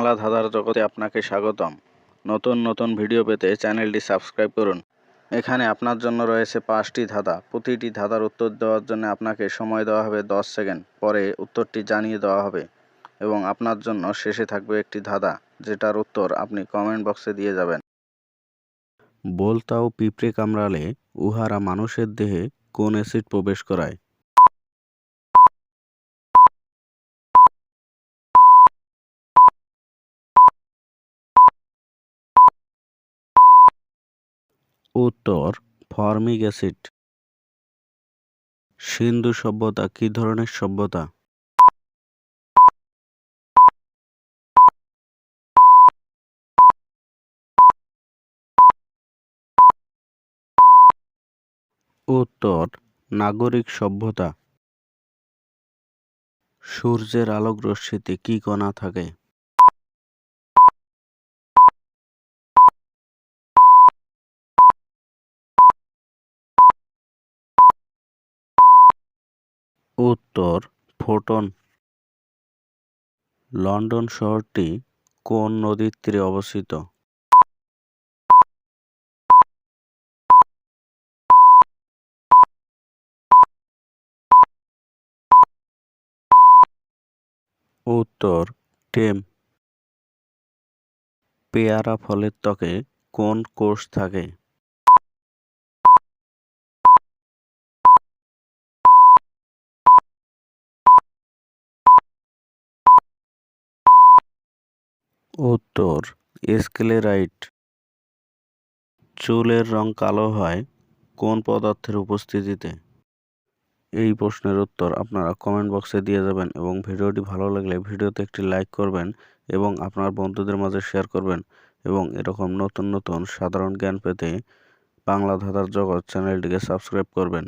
বাংলা ধাঁধার জগতে আপনাকে স্বাগতম। নতুন নতুন ভিডিও পেতে চ্যানেলটি সাবস্ক্রাইব করুন। এখানে আপনার জন্য রয়েছে পাঁচটি ধাঁধা। প্রতিটি ধাঁধার উত্তর দেওয়ার জন্য আপনাকে সময় দেওয়া হবে দশ সেকেন্ড। পরে উত্তরটি জানিয়ে দেওয়া হবে এবং আপনার জন্য শেষে থাকবে একটি ধাঁধা, যেটার উত্তর আপনি কমেন্ট বক্সে দিয়ে যাবেন। বলতাও পিঁপড়ে কামড়ালে উহারা মানুষের দেহে কোন অ্যাসিড প্রবেশ করায়? উত্তর, ফর্মিক অ্যাসিড। সিন্ধু সভ্যতা, কি ধরনের সভ্যতা? উত্তর, নাগরিক সভ্যতা। সূর্যের আলোক রশ্মিতে কি কণা থাকে? উত্তর, ফোটন। লন্ডন শহরটি কোন নদীর তীরে অবস্থিত? উত্তর, টেম। পেয়ারা ফলের ত্বকে কোন কোষ থাকে? উত্তর, স্ক্লেরাইট। চুলের রং কালো হয় কোন পদার্থের উপস্থিতিতে? এই প্রশ্নের উত্তর আপনারা কমেন্ট বক্সে দিয়ে যাবেন এবং ভিডিওটি ভালো লাগলে ভিডিওতে একটি লাইক করবেন এবং আপনার বন্ধুদের মাঝে শেয়ার করবেন এবং এরকম নতুন নতুন সাধারণ জ্ঞান পেতে বাংলা ধাঁধার জগৎ চ্যানেলটিকে সাবস্ক্রাইব করবেন।